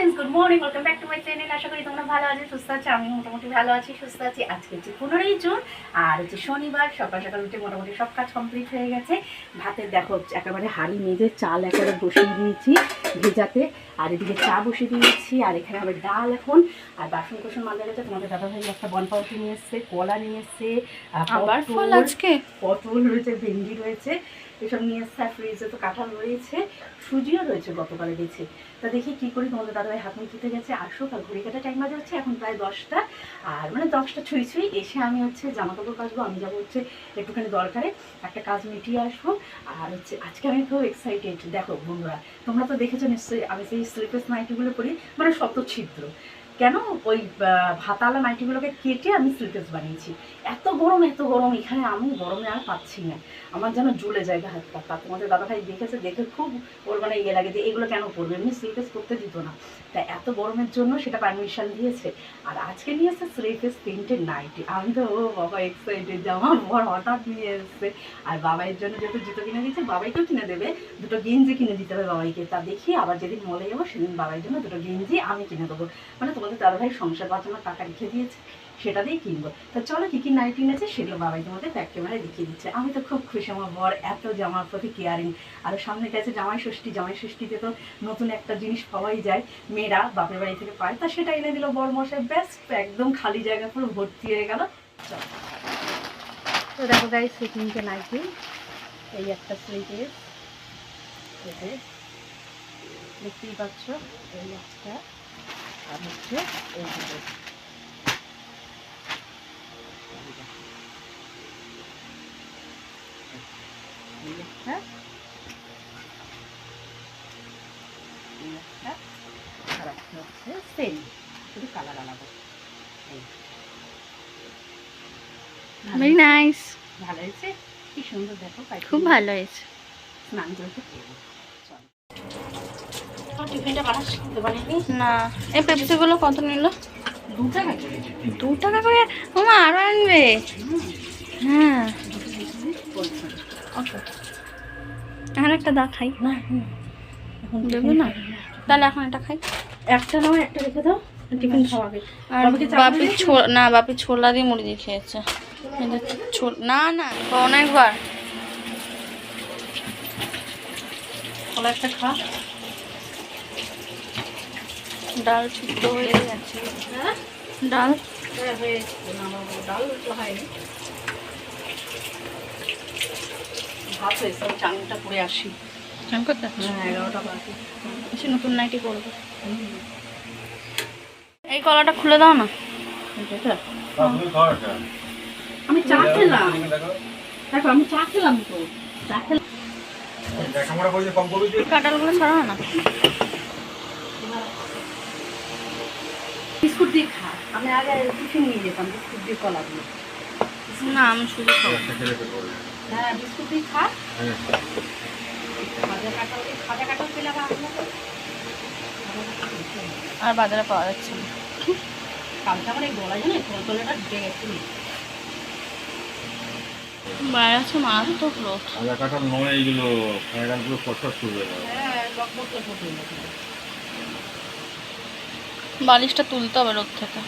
Friends good morning welcome back to my channel আশা করি তোমরা ভালো আছো সুস্থ আছো আমি মোটামুটি ভালো আছি সুস্থ আছি। আজকে হচ্ছে পনেরোই জুন আর হচ্ছে শনিবার সকাল সকাল উঠে মোটামুটি সব কাজ কমপ্লিট হয়ে গেছে। ভাতের দেখো একেবারে হাড়ি মেজে চাল একেবারে বসিয়ে দিয়েছি ভেজাতে আর এদিকে চা বসিয়ে দিয়েছি আর এখানে হবে ডাল এখন। আর বাসন কোসন মাজা গেছে তোমাদের দাদা ভাই একটা বনপাউটি নিয়ে এসছে কলা নিয়ে এসছে আবার ফল আজকে? পটল রয়েছে ভেন্ডি রয়েছে। এসব নিয়ে এসছে ফ্রিজে তো কাঁঠাল রয়েছে, সুজিও রয়েছে গতকালে গেছে তা দেখি কি করি, তোমাদের দাদাভাই হাত মুখ ধুতে গেছে আসো আর ঘড়ি কাটা টাইম বাজে হচ্ছে এখন প্রায় দশটা। আর মানে দশটা ছুঁই ছুঁই এসে আমি হচ্ছে জামা কাপড় কাচবো, আমি যাব হচ্ছে একটুখানি দরকারে, একটা কাজ মিটিয়ে আসব। আর হচ্ছে আজকে আমি খুব এক্সাইটেড দেখো বন্ধুরা, তোমরা তো দেখেছ নিশ্চয়ই, আমি সেই স্লিপেস নাইটিগুলো পরি মানে শত ছিদ্র। কেন ওই ভাতালা নাইটিগুলোকে কেটে আমি স্লিপেস বানিয়েছি? এত গরম এত গরম, এখানে আমি গরমে আর পাচ্ছি না। আমার যেন জ্বলে যায় হাত পা। তা তোমাদের দাদাভাই দেখেছে, দেখে খুব ওর মানে ইয়ে লাগে যে, এগুলো কেন করবে এমনি স্লিপেস করতে দিত না। তা এত গরমের জন্য সেটা পারমিশন দিয়েছে। আর আজকে নিয়ে এসেছে স্লিপেস তিনটে নাইটি। আমি তো, ও বাবা এক্সাইটেড যে আমার বর হঠাৎ নিয়ে এসছে। আর বাবাইয়ের জন্য যেহেতু জুতো কিনে দিয়েছে, বাবাইকেও কিনে দেবে। দুটো গেঞ্জি কিনে দিতে হবে বাবাইকে। তা দেখি আবার যেদিন মলে যাব, সেদিন বাবাইয়ের জন্য দুটো গেঞ্জি আমি কিনে দেবো। মানে তোমাদের দাদাভাই সংসার বাঁচানোর টাকা রেখে দিয়েছে, সেটা দিয়ে কিনবো। তা চলো কি কি নাইটি এনেছে সেগুলো বাবাই তোমাদের ব্যাক ক্যামেরায় দেখিয়ে দিচ্ছে। আমি তো খুব খুশি, আমার বর এত জামার প্রতি কেয়ারিং আর সামনে গেছে জামাই ষষ্ঠী, জামাই ষষ্ঠীতে তো নতুন একটা জিনিস পাওয়াই যায়, মেয়েরা বাপের বাড়ি থেকে পায়। তা সেটা এনে দিল বর মশাই ব্যাস, একদম খালি জায়গা পুরো ভর্তি হয়ে গেল। চলো। তো দেখো গাই নাইটি, এই একটা স্লিপেস দেখতেই পাচ্ছ, এই একটা। আর হচ্ছে এই দুটো এই একটা এই একটা আর একটা হচ্ছে সেম শুধু কালার আলাদা। ভেরি নাইস ভালো হয়েছে? কি সুন্দর দেখো খুব ভালো হয়েছে। স্নান করে তো টিফিনটা বানাস বানিয়ে না এই পেপসিগুলো কত নিল? দু টাকা করে দু টাকা করে? মামা আরও আনবে? হ্যাঁ। বলছে এখন একটা দা খাই। না দেবো না? তাহলে এখন একটা খাই। একটা নাও একটা রেখে দাও টিফিন খাওয়াবে। আর বাপি না বাপি ছোলা দিয়ে মুড়ি দিয়ে খেয়েছে। না না অনেকবার একটা খা। ডাল সিদ্ধ হয়ে গেছে। হ্যাঁ? ডাল? হ্যাঁ ডাল তো হয়নি। ভাত হয়েছে আমি চাংটা পরে আসি। আমি করতে যাচ্ছি। হ্যাঁ এগারোটা বাকি এসে নতুন নাইটি করব। এই কলাটা খুলে দাও না। আমি চা খেলাম। দেখো আমি চা খেলাম তো। চা খেলাম কাঁটালগুলো ছাড়াও না। বিস্কুট দিয়ে খা। আমি আগে টিফিন নিয়ে যেতাম বিস্কুট দিয়ে কলা দিয়ে না আমি শুধু খাব। হ্যাঁ বিস্কুট দিয়ে খা। ভাজা কাঁঠাল ভাজা কাঁঠাল পেলে আবার আর বাজারে পাওয়া যাচ্ছে না। কালকে আমার এই গলা জানে তলতলাটা ঢুকে গেছে। বাইরে আছে মারাত্মক রোদ আদা কাঁঠাল নয় এইগুলো করবে না হ্যাঁ বালিশটা তুলতে হবে রোদ থেকে।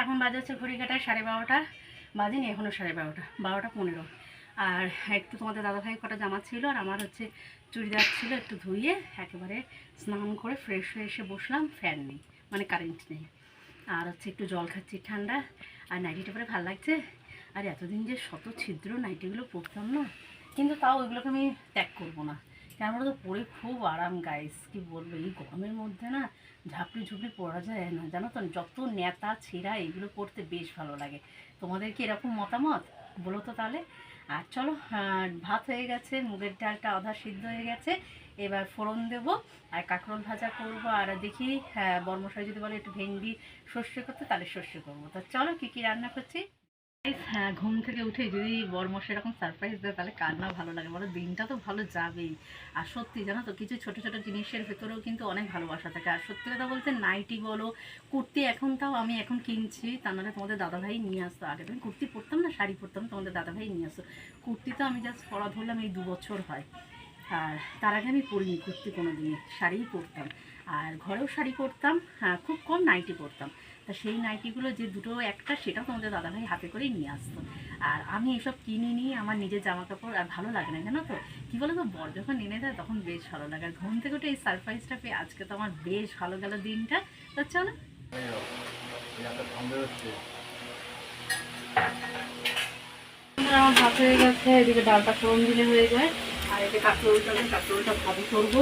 এখন বাজে হচ্ছে ঘড়ি কাটায় সাড়ে বারোটা। বাজেনি এখনও সাড়ে বারোটা বারোটা পনেরো। আর একটু তোমাদের দাদাভাই কটা জামা ছিল আর আমার হচ্ছে চুড়িদার ছিল একটু ধুয়ে একেবারে স্নান করে ফ্রেশ হয়ে এসে বসলাম ফ্যান নেই মানে কারেন্ট নেই। আর হচ্ছে একটু জল খাচ্ছি ঠান্ডা, আর নাইটিটা পরে ভালো লাগছে। আর এতদিন যে শত ছিদ্র নাইটিগুলো পরতাম না, কিন্তু তাও ওইগুলোকে আমি ত্যাগ করব না। কেন বলো তো পরে খুব আরাম গাইস কি বলব? এই গরমের মধ্যে না ঝাপড়ি ঝুপড়ি পরা যায় না। জানো তো, যত নেতা, ছেঁড়া এগুলো পড়তে বেশ ভালো লাগে। তোমাদের কি এরকম মতামত? বলো তো তাহলে। আর চলো ভাত হয়ে গেছে, মুগের ডালটা আধা সিদ্ধ হয়ে গেছে। এবার ফোড়ন দেব, আর কাঁকরোল ভাজা করব। আর দেখি হ্যাঁ বর্মশাই যদি বলে একটু ভেন্ডি সর্ষে করতে, তাহলে সর্ষে করব। তো চলো, কী কী রান্না করছি? হ্যাঁ ঘুম থেকে উঠে যদি বরমশ এরকম সারপ্রাইজ দেয়, তাহলে কার না ভালো লাগে? বলো, দিনটা তো ভালো যাবেই। আর সত্যি, জানো তো, কিছু ছোট ছোট জিনিসের ভেতরেও কিন্তু অনেক ভালোবাসা থাকে। আর সত্যি কথা বলতে নাইটি বলো, কুর্তি এখন তাও আমি এখন কিনছি। তা নাহলে তোমাদের দাদাভাই নিয়ে আসতো। আগে তো আমি কুর্তি পরতাম না, শাড়ি পরতাম, তোমাদের দাদাভাই নিয়ে আসতো। কুর্তি তো আমি জাস্ট পরা ধরলাম এই দু বছর হয়। আর তার আগে আমি পরিনি কুর্তি কোনো দিনই শাড়িই পরতাম। আর ঘরেও শাড়ি পরতাম হ্যাঁ খুব কম নাইটি পরতাম। তা সেই নাইটিগুলো যে দুটো একটা, সেটাও তোমাদের দাদাভাই হাতে করেই নিয়ে আসতো। আর আমি এসব কিনে নিয়ে আমার নিজের জামা কাপড় আর ভালো লাগে না, জানো তো? কী বলো তো বর যখন এনে দেয় তখন বেশ ভালো লাগে। আর ঘুম থেকে উঠে এই সারপ্রাইজটা পেয়ে আজকে তো আমার বেশ ভালো গেল দিনটা। তো চলো। আমার ভাত হয়ে গেছে, এদিকে ডালটা ফোড়ন দিলে হয়ে যায়। আর এদিকে কাঁকরোলটা নেই কাঁকরোলটা ভাবি করব।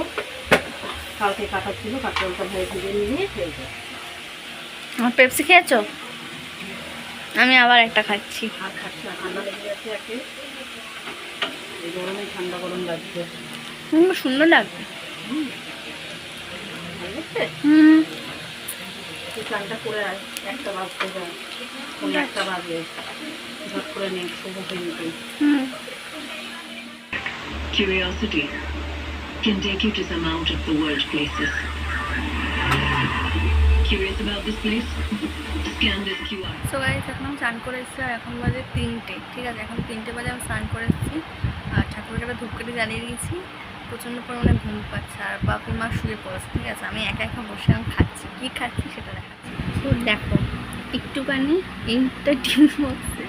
কালকে কাটা ছিল কাঁকরোলটা ভাই ভেজে নিয়ে আমার পেপসি খেয়েছো? আমি আবার একটা খাচ্ছি। আর খাচ্ছি ঠান্ডা লেগে গেছে একে। এই গরমে ঠান্ডা গরম লাগছে। সুন্দর লাগবে হুম চানটা করে একটা বাজতে যায়। কোনো একটা বাজে। ঝট করে নেই শুভ হুম। Curiosity can take you to some out of the world places. Curious about this place? Scan this QR. So guys এখন আমি স্নান করে এসেছি আর এখন বাজে তিনটে ঠিক আছে? এখন তিনটে বাজে আমি স্নান করে এসেছি। আর ঠাকুরের একটা ধূপকাঠি জ্বালিয়ে দিয়েছি। প্রচণ্ড পরিমাণে ঘুম পাচ্ছে আর বাপি মা শুয়ে পড়েছে ঠিক আছে? আমি একা একা বসে আমি খাচ্ছি। কী খাচ্ছি সেটা দেখাচ্ছি। তো দেখো একটুখানি এইটা ডিম বক্সে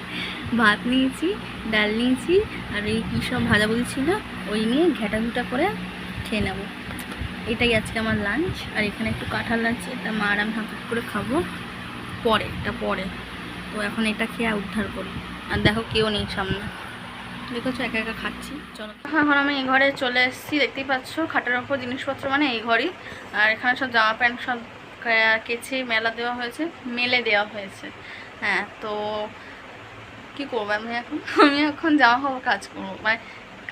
ভাত নিয়েছি ডাল নিয়েছি আর এই কী সব ভাজাভুজি ছিল ওই নিয়ে ঘেটা ঘুটা করে খেয়ে নেব। এটাই আজকে আমার লাঞ্চ আর এখানে একটু কাঁঠাল আছে এটা মা আর আমি করে খাব। পরে, এটা পরে। তো এখন এটা খেয়ে উদ্ধার করি। আর দেখো কেউ নেই সামনে। দেখেছ, একা একা খাচ্ছি। চলো। এখন আমি এই ঘরে চলে এসেছি, দেখতেই পাচ্ছ, খাটের ওপর জিনিসপত্র মানে এই ঘরই। আর এখানে সব জামা প্যান্ট সব কেচে মেলা দেওয়া হয়েছে, মেলে দেওয়া হয়েছে। হ্যাঁ তো কি করব আমি এখন? আমি এখন জামা কাপড় কাজ করব। মানে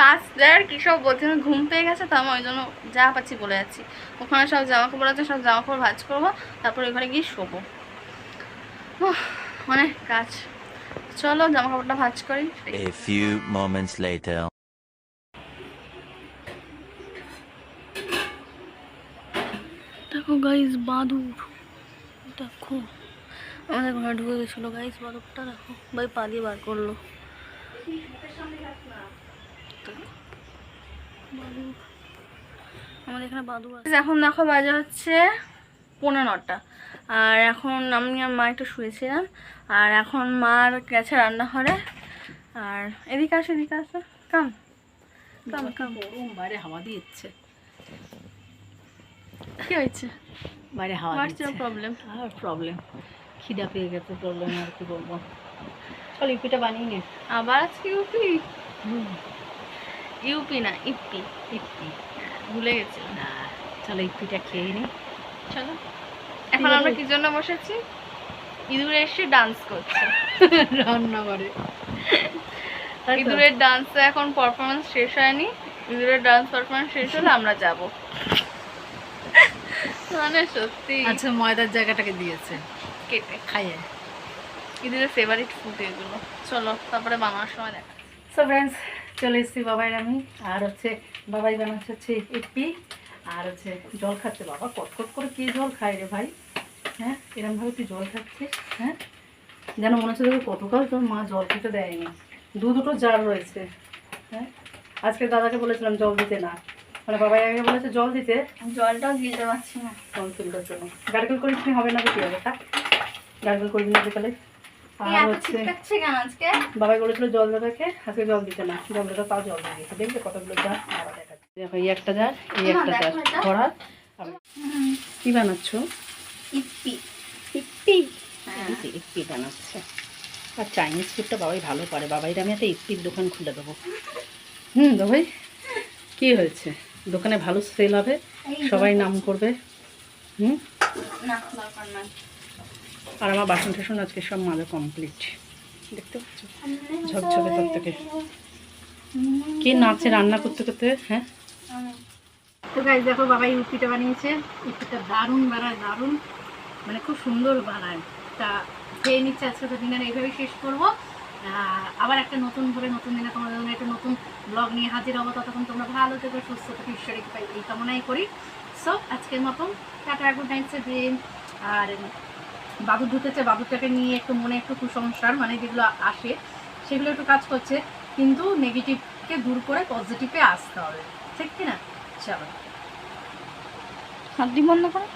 কাজ দেওয়ার কী সব বলছে আমার ঘুম পেয়ে গেছে তো আমি ওই জন্য যা পাচ্ছি বলে যাচ্ছি। ওখানে সব জামা কাপড় আছে সব জামা কাপড় ভাজ করব তারপর ওই ঘরে গিয়ে শোবো। অনেক কাজ। চলো জামা কাপড়টা ভাজ করি A few moments later. দেখো গাইস বাদুর। দেখো আমাদের ঘরে ঢুকে গেছিল গাইস বাদুরটা দেখো ভাই পা দিয়ে বার করল। আমাদের এখানে দেখো বাজে হচ্ছে পনেরো নটা। আর এখন আমি আর মা একটু শুয়েছিলাম। আর এখন মার গেছে রান্নাঘরে। আর এদিকে আসো এদিকে আসো। কাম কাম কাম বাইরে হাওয়া দিচ্ছে। কি হয়েছে? বাইরে হাওয়া দিচ্ছে। প্রবলেম আর প্রবলেম খিদা পেয়ে গেছে প্রবলেম আর কি বলব। চল ইপিটা বানিয়ে নে। আবার আজকে ইউপি? ইউপি না ইপি ইপি ভুলে গেছি না চলো ইপিটা খেয়ে নি। চলো। এখন আমরা কি জন্য বসেছি? ইঁদুরে এসে ডান্স করছে। রান্না করে ইঁদুরের ডান্স এখন পারফরমেন্স শেষ হয়নি। ইঁদুরের ডান্স পারফরমেন্স শেষ হলে আমরা যাব। মানে সত্যি। আচ্ছা ময়দার জায়গাটাকে দিয়েছে। কেটে। খাইয়ে। ইঁদুরের ফেভারিট ফুড এগুলো। চলো তারপরে বানানোর সময় দেখা। সো ফ্রেন্ডস চলে এসেছি বাবাই আমি। আর হচ্ছে বাবাই বানাচ্ছে হচ্ছে ইপি আর হচ্ছে জল খাচ্ছে বাবা। কটকট করে কে জল খায় রে ভাই? হ্যাঁ? এরমভাবে তুই জল খাচ্ছিস? হ্যাঁ? যেন মনে হচ্ছে তোকে কতকাল তোর মা জল খেতে দেয়নি। দু দুটো জার রয়েছে। হ্যাঁ? আজকে দাদাকে বলেছিলাম জল দিতে না। মানে বাবাই আগে বলেছে জল দিতে। জলটাও দিতে পারছি না। টনসিলটার জন্য। গার্গেল করিস হবে না তো কি হবে? তা? গার্গেল করবি না বিকালে এই আর হচ্ছে বাবাই বলেছিল জল আজকে জল দিতে না। জল তাও জল দিয়ে দিয়েছে দেখবে কতগুলো জার? আবার দেখাচ্ছে। দেখো এই একটা জার এই একটা জার। কি বানাচ্ছ? ইপ্পি। হ্যাঁ। ইপ্পি বানাচ্ছে। আর চাইনিজ ফুডটা বাবাই ভালো পারে। বাবাইরা আমি একটা ইপ্পির দোকান খুলে দেবো। হুম বাবাই। কি হয়েছে? দোকানে ভালো সেল হবে। সবাই নাম করবে। হুম? না দরকার আর আমার বাসন টাসন আজকে সব মাজা কমপ্লিট দেখতে পাচ্ছ? ঝকঝকে থেকে কে নাচে, রান্না করতে করতে হ্যাঁ? তো গাইজ দেখো বাবা ইউপিটা বানিয়েছে। ইউপিটা দারুণ বানায়, দারুণ। মানে খুব সুন্দর বানায়। তা খেয়ে নিচ্ছে আজকে তো দিনের এইভাবেই শেষ করব। আবার একটা নতুন করে, নতুন দিনে তোমাদের জন্য একটা নতুন ব্লগ নিয়ে হাজির হব। ততক্ষণ তোমরা ভালো থেকো, সুস্থ থেকো, ঈশ্বরের এই কামনাই করি। সো আজকের মতন, টাটা গুড নাইট দিন আর বাবু ঢুকেছে বাবুটাকে নিয়ে একটু মনে একটু কুসংস্কার মানে যেগুলো আসে, সেগুলো একটু কাজ করছে, কিন্তু নেগেটিভকে দূর করে পজিটিভে আসতে হবে। ঠিক কি না চলো হাত বন্ধ করো।